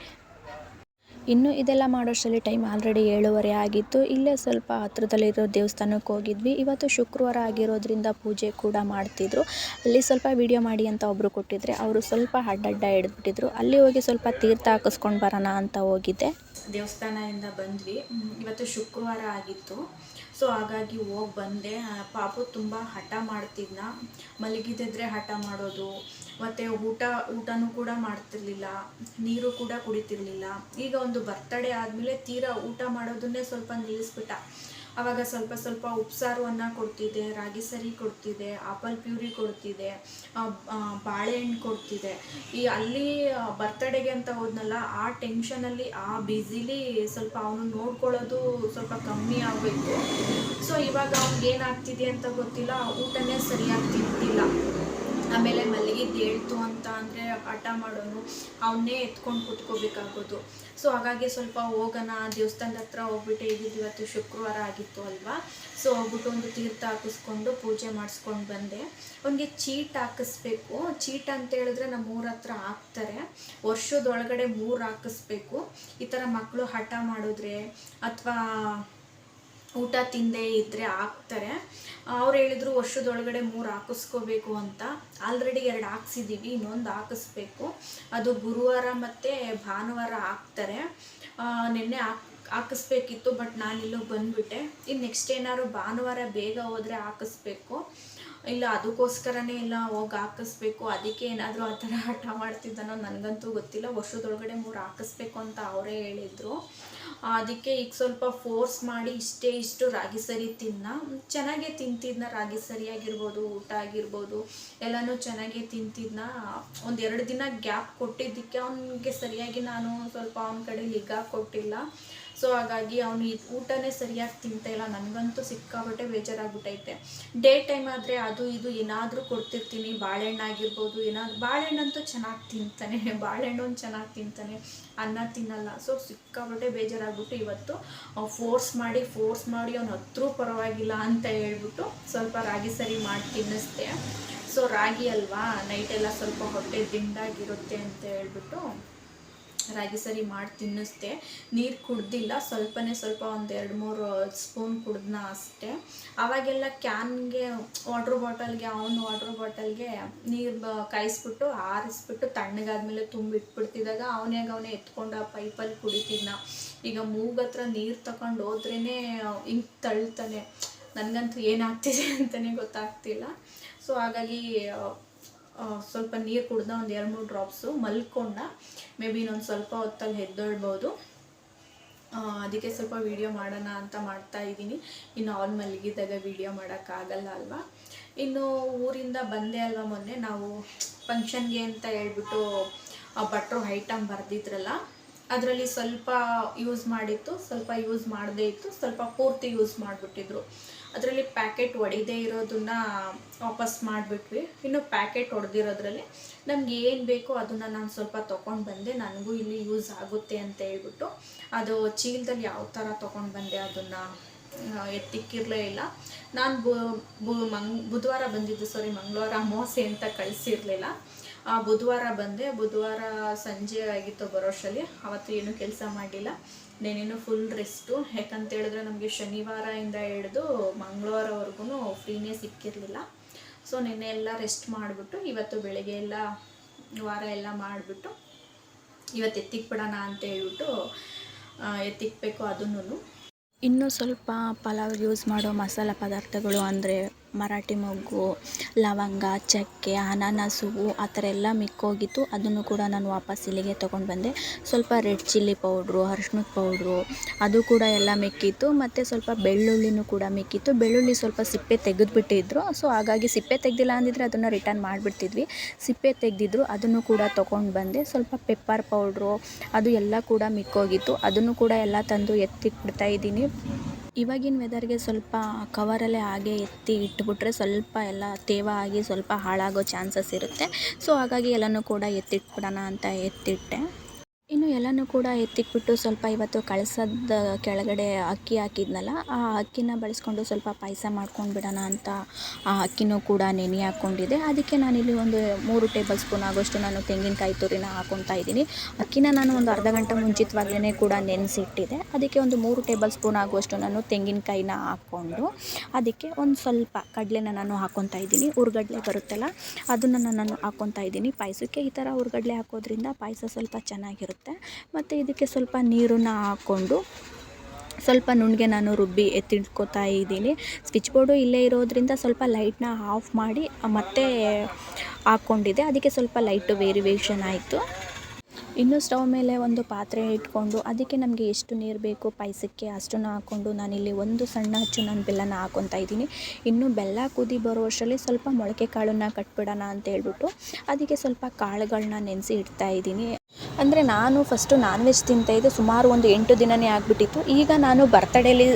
ಇನ್ನು ಇದೆಲ್ಲ ಮಾಡೋಷ್ಟರಲ್ಲಿ ಟೈಮ್ ಆಲ್ರೆಡಿ ಏಳುವರೆ ಆಗಿತ್ತು. ಇಲ್ಲೇ ಸ್ವಲ್ಪ ಹತ್ರದಲ್ಲಿರೋ ದೇವಸ್ಥಾನಕ್ಕೆ ಹೋಗಿದ್ವಿ. ಇವತ್ತು ಶುಕ್ರವಾರ ಆಗಿರೋದ್ರಿಂದ ಪೂಜೆ ಕೂಡ ಮಾಡ್ತಿದ್ರು. ಅಲ್ಲಿ ಸ್ವಲ್ಪ ವೀಡಿಯೋ ಮಾಡಿ ಅಂತ ಒಬ್ಬರು ಕೊಟ್ಟಿದ್ರೆ ಅವರು ಸ್ವಲ್ಪ ಅಡ್ಡಡ್ಡ ಹಿಡಿದ್ಬಿಟ್ಟಿದ್ರು. ಅಲ್ಲಿ ಹೋಗಿ ಸ್ವಲ್ಪ ತೀರ್ಥ ಹಾಕಿಸ್ಕೊಂಡು ಬರೋಣ ಅಂತ ಹೋಗಿದ್ದೆ. ದೇವಸ್ಥಾನದಿಂದ ಬಂದ್ವಿ. ಇವತ್ತು ಶುಕ್ರವಾರ ಆಗಿತ್ತು. ಸೊ ಹಾಗಾಗಿ ಹೋಗಿ ಬಂದೆ. ಪಾಪು ತುಂಬ ಹಠ ಮಾಡ್ತಿದ್ನ. ಮಲಗಿದಿದ್ರೆ ಹಠ ಮಾಡೋದು ಮತ್ತು ಊಟ, ಊಟನೂ ಕೂಡ ಮಾಡ್ತಿರ್ಲಿಲ್ಲ, ನೀರು ಕೂಡ ಕುಡಿತಿರ್ಲಿಲ್ಲ. ಈಗ ಒಂದು ಬರ್ತಡೇ ಆದಮೇಲೆ ತೀರಾ ಊಟ ಮಾಡೋದನ್ನೇ ಸ್ವಲ್ಪ ನಿಲ್ಲಿಸ್ಬಿಟ್ಟ. ಆವಾಗ ಸ್ವಲ್ಪ ಸ್ವಲ್ಪ ಉಪ್ಸಾರು ಅನ್ನ ಕೊಡ್ತಿದ್ದೆ, ರಾಗಿ ಸರಿ ಕೊಡ್ತಿದ್ದೆ ಆಪಲ್ ಪ್ಯೂರಿ ಕೊಡ್ತಿದ್ದೆ ಬಾಳೆಹಣ್ಣು ಕೊಡ್ತಿದ್ದೆ. ಈ ಅಲ್ಲಿ ಬರ್ತಡೇಗೆ ಅಂತ ಹೋದ್ನಲ್ಲ, ಆ ಟೆನ್ಷನಲ್ಲಿ ಆ ಬ್ಯುಸಿಲಿ ಸ್ವಲ್ಪ ಅವನು ನೋಡ್ಕೊಳ್ಳೋದು ಸ್ವಲ್ಪ ಕಮ್ಮಿ ಆಗಬೇಕು. ಸೊ ಇವಾಗ ಅವ್ನಿಗೆ ಏನಾಗ್ತಿದೆ ಅಂತ ಗೊತ್ತಿಲ್ಲ, ಊಟನೇ ಸರಿಯಾಗಿ ತಿಂತಿಲ್ಲ. ಆಮೇಲೆ ಮಲಗಿದ್ದು ಹೇಳ್ತು ಅಂತ ಅಂದರೆ ಹಠ ಮಾಡೋನು, ಅವನ್ನೇ ಎತ್ಕೊಂಡು ಕುತ್ಕೋಬೇಕಾಗೋದು ಸೊ ಹಾಗಾಗಿ ಸ್ವಲ್ಪ ಹೋಗೋಣ, ದೇವಸ್ಥಾನದ ಹತ್ರ ಹೋಗ್ಬಿಟ್ಟು ಇದ್ದಿದ್ದು ಇವತ್ತು ಶುಕ್ರವಾರ ಆಗಿತ್ತು ಅಲ್ವಾ? ಸೊ ಹೋಗ್ಬಿಟ್ಟು ಒಂದು ತೀರ್ಥ ಹಾಕಿಸ್ಕೊಂಡು ಪೂಜೆ ಮಾಡಿಸ್ಕೊಂಡು ಬಂದೆ. ಅವನಿಗೆ ಚೀಟ್ ಹಾಕಿಸ್ಬೇಕು. ಚೀಟ್ ಅಂತ ಹೇಳಿದ್ರೆ ನಮ್ಮ ಊರ ಹತ್ರ ಹಾಕ್ತಾರೆ. ವರ್ಷದೊಳಗಡೆ ಮೂರು ಹಾಕಿಸ್ಬೇಕು. ಈ ಥರ ಮಕ್ಕಳು ಹಠ ಮಾಡಿದ್ರೆ ಅಥವಾ ಊಟ ತಿಂದೇ ಇದ್ದರೆ ಹಾಕ್ತಾರೆ. ಅವ್ರು ಹೇಳಿದ್ರು ವರ್ಷದೊಳಗಡೆ ಮೂರು ಹಾಕಿಸ್ಕೋಬೇಕು ಅಂತ. ಆಲ್ರೆಡಿ ಎರಡು ಹಾಕ್ಸಿದ್ದೀವಿ ಇನ್ನೊಂದು ಹಾಕಿಸ್ಬೇಕು. ಅದು ಗುರುವಾರ ಮತ್ತು ಭಾನುವಾರ ಹಾಕ್ತಾರೆ. ನಿನ್ನೆ ಹಾಕ್, ಹಾಕಿಸ್ಬೇಕಿತ್ತು, ಬಟ್ ನಾನಿಲ್ಲೂ ಬಂದುಬಿಟ್ಟೆ. ಇನ್ನು ನೆಕ್ಸ್ಟ್ ಏನಾದ್ರು ಭಾನುವಾರ ಬೇಗ ಹೋದರೆ ಹಾಕಿಸ್ಬೇಕು. ಇಲ್ಲ, ಅದಕ್ಕೋಸ್ಕರನೇ ಇಲ್ಲ, ಹೋಗಿ ಹಾಕಿಸ್ಬೇಕು, ಅದಕ್ಕೆ ಏನಾದರೂ ಆ ಥರ ಹಠ ಮಾಡ್ತಿದ್ದಾನೋ ನನಗಂತೂ ಗೊತ್ತಿಲ್ಲ. ವರ್ಷದೊಳಗಡೆ ಮೂರು ಹಾಕಿಸ್ಬೇಕು ಅಂತ ಅವರೇ ಹೇಳಿದರು. ಅದಕ್ಕೆ ಈಗ ಸ್ವಲ್ಪ ಫೋರ್ಸ್ ಮಾಡಿ ಇಷ್ಟೇ ಇಷ್ಟು ರಾಗಿ ಸರಿ ತಿನ್ನ. ಚೆನ್ನಾಗೇ ತಿಂತಿದ್ನ, ರಾಗಿ ಸರಿಯಾಗಿರ್ಬೋದು, ಊಟ ಆಗಿರ್ಬೋದು, ಎಲ್ಲನೂ ಚೆನ್ನಾಗೇ ತಿಂತಿದ್ನ. ಒಂದು ಎರಡು ದಿನ ಗ್ಯಾಪ್ ಕೊಟ್ಟಿದ್ದಕ್ಕೆ ಅವನಿಗೆ ಸರಿಯಾಗಿ ನಾನು ಸ್ವಲ್ಪ ಅವನ ಕಡೆ ನಿಗಾ ಕೊಟ್ಟಿಲ್ಲ. ಸೊ ಹಾಗಾಗಿ ಅವನು ಊಟನೇ ಸರಿಯಾಗಿ ತಿಂತಾ ಇಲ್ಲ. ನನಗಂತೂ ಸಿಕ್ಕಾಬಟ್ಟೆ ಬೇಜಾರಾಗ್ಬಿಟ್ಟೈತೆ. ಡೇ ಟೈಮ್ ಆದರೆ ಅದು ಇದು ಏನಾದರೂ ಕೊಡ್ತಿರ್ತೀನಿ. ಬಾಳೆಹಣ್ಣು ಆಗಿರ್ಬೋದು, ಏನಾದ್ರು ಬಾಳೆಹಣ್ಣಂತೂ ಚೆನ್ನಾಗಿ ತಿಂತಾನೆ. ಬಾಳೆಹಣ್ಣು ಚೆನ್ನಾಗಿ ತಿಂತಾನೆ. ಅನ್ನ ತಿನ್ನಲ್ಲ. ಸೊ ಸಿಕ್ಕಾಬಟ್ಟೆ ಬೇಜಾರಾಗ್ಬಿಟ್ಟು ಇವತ್ತು ಫೋರ್ಸ್ ಮಾಡಿ ಫೋರ್ಸ್ ಮಾಡಿ ಅವ್ನು ಹತ್ರೂ ಪರವಾಗಿಲ್ಲ ಅಂತ ಹೇಳ್ಬಿಟ್ಟು ಸ್ವಲ್ಪ ರಾಗಿ ಸರಿ ಮಾಡಿ ತಿನ್ನಿಸ್ದೆ. ಸೊ ರಾಗಿ ಅಲ್ವಾ? ನೈಟೆಲ್ಲ ಸ್ವಲ್ಪ ಹೊಟ್ಟೆ ದಿಂಡಾಗಿರುತ್ತೆ ಅಂತ ಹೇಳ್ಬಿಟ್ಟು ರಾಗಿ ಸರಿ ಮಾಡಿ ತಿನ್ನಿಸ್ದೆ. ನೀರು ಕುಡ್ದಿಲ್ಲ, ಸ್ವಲ್ಪನೇ ಸ್ವಲ್ಪ ಒಂದು ಎರಡು ಮೂರು ಸ್ಪೂನ್ ಕುಡ್ದನ ಅಷ್ಟೇ. ಆವಾಗೆಲ್ಲ ಕ್ಯಾನ್ಗೆ ವಾಟ್ರ್ ಬಾಟಲ್ಗೆ, ಅವನು ವಾಟ್ರ್ ಬಾಟಲ್ಗೆ ನೀರು ಬ ಕಾಯಿಸ್ಬಿಟ್ಟು, ಆರಿಸ್ಬಿಟ್ಟು ತಣ್ಣಗಾದ್ಮೇಲೆ ತುಂಬಿಟ್ಬಿಡ್ತಿದ್ದಾಗ ಅವನೇಗ ಅವನೇ ಎತ್ಕೊಂಡು ಆ ಪೈಪಲ್ಲಿ ಕುಡಿತಿದ್ನ. ಈಗ ಮೂಗತ್ರ ನೀರು ತಗೊಂಡು ಹೋದ್ರೇ ಹಿಂಗೆ ತಳ್ತಾನೆ. ನನಗಂತೂ ಏನಾಗ್ತಿದೆ ಅಂತಲೇ ಗೊತ್ತಾಗ್ತಿಲ್ಲ. ಸೊ ಹಾಗಾಗಿ ಸ್ವಲ್ಪ ನೀರು ಕುಡ್ದ ಒಂದು ಎರಡು ಮೂರು ಡ್ರಾಪ್ಸು ಮಲ್ಕೊಂಡ ಮೇ ಬಿ ಇನ್ನೊಂದು ಸ್ವಲ್ಪ ಹೊತ್ತಲ್ಲಿ ಎದ್ದೊಳ್ಬೋದು ಅದಕ್ಕೆ ಸ್ವಲ್ಪ ವೀಡಿಯೋ ಮಾಡೋಣ ಅಂತ ಮಾಡ್ತಾ ಇದ್ದೀನಿ. ಇನ್ನು ಅವ್ನು ಮಲಗಿದಾಗ ವೀಡಿಯೋ ಮಾಡೋಕ್ಕಾಗಲ್ಲ ಅಲ್ವಾ? ಇನ್ನು ಊರಿಂದ ಬಂದೆ ಅಲ್ವಾ ಮೊನ್ನೆ, ನಾವು ಫಂಕ್ಷನ್ಗೆ ಅಂತ ಹೇಳ್ಬಿಟ್ಟು ಆ ಭಟ್ರು ಐಟಮ್ ಬರೆದಿದ್ರಲ್ಲ ಅದರಲ್ಲಿ ಸ್ವಲ್ಪ ಯೂಸ್ ಮಾಡಿತ್ತು, ಸ್ವಲ್ಪ ಯೂಸ್ ಮಾಡದೇ ಇತ್ತು, ಸ್ವಲ್ಪ ಪೂರ್ತಿ ಯೂಸ್ ಮಾಡಿಬಿಟ್ಟಿದ್ರು. ಅದರಲ್ಲಿ ಪ್ಯಾಕೆಟ್ ಒಡೆದೇ ಇರೋದನ್ನ ವಾಪಸ್ ಮಾಡಿಬಿಟ್ವಿ. ಇನ್ನು ಪ್ಯಾಕೆಟ್ ಹೊಡೆದಿರೋದ್ರಲ್ಲಿ ನಮ್ಗೆ ಏನು ಬೇಕೋ ಅದನ್ನು ನಾನು ಸ್ವಲ್ಪ ತೊಗೊಂಡು ಬಂದೆ. ನನಗೂ ಇಲ್ಲಿ ಯೂಸ್ ಆಗುತ್ತೆ ಅಂತ ಹೇಳ್ಬಿಟ್ಟು. ಅದು ಚೀಲದಲ್ಲಿ ಯಾವ ಥರ ತೊಗೊಂಡು ಬಂದೆ ಅದನ್ನು ಎತ್ತಿಕ್ಕಿರಲೇ ಇಲ್ಲ. ನಾನು ಬು ಬು, ಮಂಗ್, ಬುಧವಾರ ಬಂದಿದ್ದು ಸಾರಿ ಮಂಗಳವಾರ ಅಮಾವಾಸ್ಯೆ ಅಂತ ಕಳಿಸಿರ್ಲಿಲ್ಲ. ಬುಧವಾರ ಬಂದೆ. ಬುಧವಾರ ಸಂಜೆ ಆಗಿತ್ತು ಬರೋಷ್ಟರಲ್ಲಿ ಅವತ್ತು ಏನೂ ಕೆಲಸ ಮಾಡಲಿಲ್ಲ ನೆನೇನು ಫುಲ್ ರೆಸ್ಟು ಯಾಕಂತೇಳಿದ್ರೆ ನಮಗೆ ಶನಿವಾರದಿಂದ ಹಿಡಿದು ಮಂಗಳವಾರವರೆಗೂ ಫ್ರೀನೇ ಸಿಕ್ಕಿರಲಿಲ್ಲ. ಸೊ ನಿನ್ನೆ ಎಲ್ಲ ರೆಸ್ಟ್ ಮಾಡಿಬಿಟ್ಟು ಇವತ್ತು ಬೆಳಗ್ಗೆ ಎಲ್ಲ ವಾರ ಎಲ್ಲ ಮಾಡಿಬಿಟ್ಟು ಇವತ್ತು ಎತ್ತಿಕ್ಬಿಡೋಣ ಅಂತ ಹೇಳ್ಬಿಟ್ಟು ಆ, ಎತ್ತಿಕ್ಬೇಕು ಅದನ್ನು. ಇನ್ನು ಸ್ವಲ್ಪ ಪಲಾವ್ ಯೂಸ್ ಮಾಡೋ ಮಸಾಲ ಪದಾರ್ಥಗಳು ಅಂದರೆ ಮರಾಠಿ ಮೊಗ್ಗು, ಲವಂಗ, ಚಕ್ಕೆ, ಅನಾನಸು ಆ ಥರ ಎಲ್ಲ ಮಿಕ್ಕೋಗಿತ್ತು. ಅದನ್ನು ಕೂಡ ನಾನು ವಾಪಸ್ ಇಲ್ಲಿಗೆ ತೊಗೊಂಡು ಬಂದೆ. ಸ್ವಲ್ಪ ರೆಡ್ ಚಿಲ್ಲಿ ಪೌಡ್ರು ಅರ್ಶಿಣದ ಪೌಡ್ರು ಅದು ಕೂಡ ಎಲ್ಲ ಮಿಕ್ಕಿತ್ತು. ಮತ್ತು ಸ್ವಲ್ಪ ಬೆಳ್ಳುಳ್ಳಿನೂ ಕೂಡ ಮಿಕ್ಕಿತ್ತು. ಬೆಳ್ಳುಳ್ಳಿ ಸ್ವಲ್ಪ ಸಿಪ್ಪೆ ತೆಗೆದುಬಿಟ್ಟಿದ್ರು. ಸೊ ಹಾಗಾಗಿ ಸಿಪ್ಪೆ ತೆಗೆದಿಲ್ಲ ಅಂದಿದ್ರೆ ಅದನ್ನು ರಿಟರ್ನ್ ಮಾಡಿಬಿಡ್ತಿದ್ವಿ. ಸಿಪ್ಪೆ ತೆಗೆದಿದ್ರು, ಅದನ್ನು ಕೂಡ ತೊಗೊಂಡು ಬಂದೆ. ಸ್ವಲ್ಪ ಪೆಪ್ಪರ್ ಪೌಡ್ರು ಅದು ಎಲ್ಲ ಕೂಡ ಮಿಕ್ಕೋಗಿತ್ತು. ಅದನ್ನು ಕೂಡ ಎಲ್ಲ ತಂದು ಎತ್ತಿಟ್ಬಿಡ್ತಾ ಇದ್ದೀನಿ. ಇವಾಗಿನ ವೆದರ್ಗೆ ಸ್ವಲ್ಪ ಕವರಲ್ಲೇ ಹಾಗೆ ಎತ್ತಿ ಇಟ್ಬಿಟ್ರೆ ಸ್ವಲ್ಪ ಎಲ್ಲ ತೇವ ಆಗಿ ಸ್ವಲ್ಪ ಹಾಳಾಗೋ ಚಾನ್ಸಸ್ ಇರುತ್ತೆ. ಸೊ ಹಾಗಾಗಿ ಎಲ್ಲನೂ ಕೂಡ ಎತ್ತಿಟ್ಬಿಡೋಣ ಅಂತ ಎತ್ತಿಟ್ಟೆ. ಇನ್ನು ಎಲ್ಲನೂ ಕೂಡ ಎತ್ತಿಟ್ಬಿಟ್ಟು ಸ್ವಲ್ಪ ಇವತ್ತು ಕಳಸದ ಕೆಳಗಡೆ ಅಕ್ಕಿ ಹಾಕಿದ್ನಲ್ಲ, ಆ ಅಕ್ಕಿನ ಬಳಸ್ಕೊಂಡು ಸ್ವಲ್ಪ ಪಾಯಸ ಮಾಡ್ಕೊಂಡು ಬಿಡೋಣ ಅಂತ ಆ ಅಕ್ಕಿನೂ ಕೂಡ ನೆನೆ ಹಾಕ್ಕೊಂಡಿದ್ದೆ ಅದಕ್ಕೆ ನಾನಿಲ್ಲಿ ಒಂದು ಮೂರು ಟೇಬಲ್ ಸ್ಪೂನ್ ಆಗೋಷ್ಟು ನಾನು ತೆಂಗಿನಕಾಯಿ ತುರಿನ ಹಾಕ್ಕೊತಾ ಇದ್ದೀನಿ. ಅಕ್ಕಿನ ನಾನು ಒಂದು ಅರ್ಧ ಗಂಟೆ ಮುಂಚಿತವಾಗಲೇ ಕೂಡ ನೆನೆಸಿಟ್ಟಿದ್ದೆ. ಅದಕ್ಕೆ ಒಂದು ಮೂರು ಟೇಬಲ್ ಸ್ಪೂನ್ ಆಗುವಷ್ಟು ನಾನು ತೆಂಗಿನಕಾಯಿನ ಹಾಕ್ಕೊಂಡು, ಅದಕ್ಕೆ ಒಂದು ಸ್ವಲ್ಪ ಕಡಲೆನ ನಾನು ಹಾಕ್ಕೊತಾ ಇದ್ದೀನಿ. ಹುರ್ಗಡ್ಲೆ ಬರುತ್ತಲ್ಲ, ಅದನ್ನು ನಾನು ಹಾಕ್ಕೊತಾ ಇದ್ದೀನಿ ಪಾಯಸಕ್ಕೆ. ಈ ಥರ ಹುರ್ಗಡ್ಲೆ ಹಾಕೋದ್ರಿಂದ ಪಾಯಸ ಸ್ವಲ್ಪ ಚೆನ್ನಾಗಿರುತ್ತೆ. ಮತ್ತು ಇದಕ್ಕೆ ಸ್ವಲ್ಪ ನೀರನ್ನು ಹಾಕ್ಕೊಂಡು ಸ್ವಲ್ಪ ನುಣ್ಣಗೆ ನಾನು ರುಬ್ಬಿ ಎತ್ತಿಟ್ಕೋತಾ ಇದ್ದೀನಿ. ಸ್ವಿಚ್ ಬೋರ್ಡು ಇಲ್ಲೇ ಇರೋದ್ರಿಂದ ಸ್ವಲ್ಪ ಲೈಟ್ನ ಆಫ್ ಮಾಡಿ ಮತ್ತೆ ಹಾಕ್ಕೊಂಡಿದ್ದೆ. ಅದಕ್ಕೆ ಸ್ವಲ್ಪ ಲೈಟು ವೇರಿವೇಷನ್ ಆಯಿತು. ಇನ್ನು ಸ್ಟವ್ ಮೇಲೆ ಒಂದು ಪಾತ್ರೆ ಇಟ್ಕೊಂಡು, ಅದಕ್ಕೆ ನಮಗೆ ಎಷ್ಟು ನೀರು ಬೇಕು, ಪಾಯಸಕ್ಕೆ ಅಷ್ಟನ್ನು ಹಾಕ್ಕೊಂಡು ನಾನಿಲ್ಲಿ ಒಂದು ಸಣ್ಣ ಹಚ್ಚು ನಾನು ಬೆಲ್ಲನ ಹಾಕ್ಕೊತಾ ಇದ್ದೀನಿ. ಇನ್ನು ಬೆಲ್ಲ ಕುದಿ ಬರುವಷ್ಟರಲ್ಲಿ ಸ್ವಲ್ಪ ಮೊಳಕೆ ಕಾಳನ್ನು ಕಟ್ಬಿಡೋಣ ಅಂತ ಹೇಳ್ಬಿಟ್ಟು, ಅದಕ್ಕೆ ಸ್ವಲ್ಪ ಕಾಳುಗಳನ್ನ ನೆನೆಸಿ ಇಡ್ತಾ ಇದ್ದೀನಿ. ಅಂದರೆ ನಾನು ಫಸ್ಟು ನಾನ್ ವೆಜ್ ತಿಂತಾಯಿದ್ದೆ ಸುಮಾರು ಒಂದು ಎಂಟು ದಿನನೇ ಆಗಿಬಿಟ್ಟಿತ್ತು. ಈಗ ನಾನು ಬರ್ತಡೇಲಿ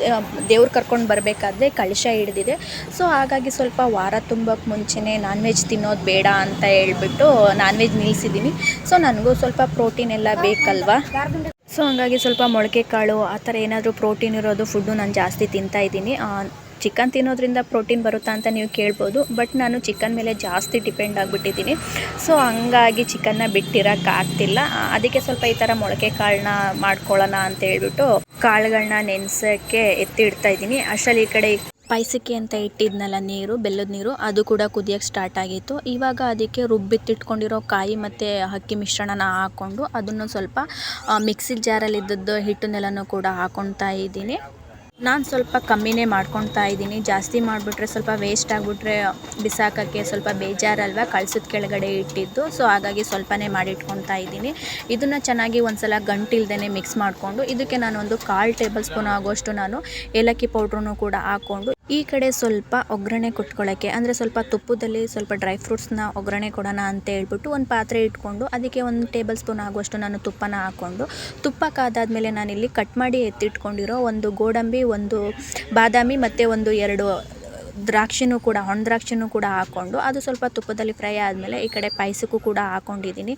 ದೇವ್ರು ಕರ್ಕೊಂಡು ಬರಬೇಕಾದ್ರೆ ಕಳಶ ಹಿಡ್ದಿದೆ. ಸೊ ಹಾಗಾಗಿ ಸ್ವಲ್ಪ ವಾರ ತುಂಬಕ್ಕೆ ಮುಂಚೆನೇ ನಾನ್ ವೆಜ್ ತಿನ್ನೋದು ಬೇಡ ಅಂತ ಹೇಳ್ಬಿಟ್ಟು ನಾನ್ ವೆಜ್ ನಿಲ್ಲಿಸಿದ್ದೀನಿ ಸೊ ನನಗೂ ಸ್ವಲ್ಪ ಪ್ರೋಟೀನ್ ಎಲ್ಲ ಬೇಕಲ್ವಾ? ಸೊ ಹಂಗಾಗಿ ಸ್ವಲ್ಪ ಮೊಳಕೆ ಕಾಳು ಆ ಥರ ಏನಾದರೂ ಪ್ರೋಟೀನ್ ಇರೋದು ಫುಡ್ಡು ನಾನು ಜಾಸ್ತಿ ತಿಂತಾ ಇದ್ದೀನಿ. ಚಿಕನ್ ತಿನ್ನೋದ್ರಿಂದ ಪ್ರೋಟೀನ್ ಬರುತ್ತಾ ಅಂತ ನೀವು ಕೇಳ್ಬೋದು, ಬಟ್ ನಾನು ಚಿಕನ್ ಮೇಲೆ ಜಾಸ್ತಿ ಡಿಪೆಂಡ್ ಆಗಿಬಿಟ್ಟಿದ್ದೀನಿ. ಸೊ, ಹಂಗಾಗಿ ಚಿಕನ್ನ ಬಿಟ್ಟಿರೋಕ್ಕಾಗ್ತಿಲ್ಲ ಅದಕ್ಕೆ ಸ್ವಲ್ಪ ಈ ಥರ ಮೊಳಕೆ ಕಾಳನ್ನ ಮಾಡ್ಕೊಳ್ಳೋಣ ಅಂತ ಹೇಳ್ಬಿಟ್ಟು ಕಾಳುಗಳನ್ನ ನೆನೆಸೋಕ್ಕೆ ಎತ್ತಿ ಇಡ್ತಾ ಇದ್ದೀನಿ. ಅಷ್ಟರಲ್ಲಿ ಈ ಕಡೆ ಪಾಯಸಕ್ಕೆ ಅಂತ ಇಟ್ಟಿದ್ನಲ್ಲ ನೀರು, ಬೆಲ್ಲದ ನೀರು, ಅದು ಕೂಡ ಕುದಿಯೋಕ್ಕೆ ಸ್ಟಾರ್ಟ್ ಆಗಿತ್ತು. ಇವಾಗ ಅದಕ್ಕೆ ರುಬ್ಬಿತ್ತಿಟ್ಕೊಂಡಿರೋ ಕಾಯಿ ಮತ್ತು ಅಕ್ಕಿ ಮಿಶ್ರಣನ ಹಾಕ್ಕೊಂಡು ಅದನ್ನು ಸ್ವಲ್ಪ ಮಿಕ್ಸಿ ಜಾರಲ್ಲಿದ್ದದ್ದು ಹಿಟ್ಟನ್ನೆಲ್ಲನೂ ಕೂಡ ಹಾಕ್ಕೊತಾ ಇದ್ದೀನಿ. ನಾನು ಸ್ವಲ್ಪ ಕಮ್ಮಿನೇ ಮಾಡ್ಕೊತಾ ಇದ್ದೀನಿ. ಜಾಸ್ತಿ ಮಾಡಿಬಿಟ್ರೆ ಸ್ವಲ್ಪ ವೇಸ್ಟ್ ಆಗಿಬಿಟ್ರೆ ಬಿಸಾಕೋಕ್ಕೆ ಸ್ವಲ್ಪ ಬೇಜಾರಲ್ವ? ಕಳ್ಸದ ಕೆಳಗಡೆ ಇಟ್ಟಿದ್ದು. ಸೊ ಹಾಗಾಗಿ ಸ್ವಲ್ಪನೇ ಮಾಡಿಟ್ಕೊತಾ ಇದ್ದೀನಿ. ಇದನ್ನು ಚೆನ್ನಾಗಿ ಒಂದ್ಸಲ ಗಂಟಿಲ್ದೇ ಮಿಕ್ಸ್ ಮಾಡಿಕೊಂಡು, ಇದಕ್ಕೆ ನಾನು ಒಂದು ಕಾಲು ಟೇಬಲ್ ಸ್ಪೂನ್ ಆಗೋಷ್ಟು ನಾನು ಏಲಕ್ಕಿ ಪೌಡ್ರನ್ನು ಕೂಡ ಹಾಕ್ಕೊಂಡು ಈ ಕಡೆ ಸ್ವಲ್ಪ ಒಗ್ಗರಣೆ ಕೊಟ್ಕೊಳ್ಳೋಕ್ಕೆ ಅಂದರೆ ಸ್ವಲ್ಪ ತುಪ್ಪದಲ್ಲಿ ಸ್ವಲ್ಪ ಡ್ರೈ ಫ್ರೂಟ್ಸ್ನ ಒಗ್ಗರಣೆ ಕೊಡೋಣ ಅಂತ ಹೇಳ್ಬಿಟ್ಟು ಒಂದು ಪಾತ್ರೆ ಇಟ್ಕೊಂಡು ಅದಕ್ಕೆ ಒಂದು ಟೇಬಲ್ ಸ್ಪೂನ್ ಆಗುವಷ್ಟು ನಾನು ತುಪ್ಪನ ಹಾಕ್ಕೊಂಡು, ತುಪ್ಪ ಕಾದಾದಮೇಲೆ ನಾನಿಲ್ಲಿ ಕಟ್ ಮಾಡಿ ಎತ್ತಿಟ್ಕೊಂಡಿರೋ ಒಂದು ಗೋಡಂಬಿ, ಒಂದು ಬಾದಾಮಿ ಮತ್ತು ಒಂದು ಎರಡು ದ್ರಾಕ್ಷಿನೂ ಕೂಡ ಒಣ ದ್ರಾಕ್ಷಿನೂ ಕೂಡ ಹಾಕ್ಕೊಂಡು ಅದು ಸ್ವಲ್ಪ ತುಪ್ಪದಲ್ಲಿ ಫ್ರೈ ಆದಮೇಲೆ ಈ ಕಡೆ ಪಾಯಸಕ್ಕೂ ಕೂಡ ಹಾಕ್ಕೊಂಡಿದ್ದೀನಿ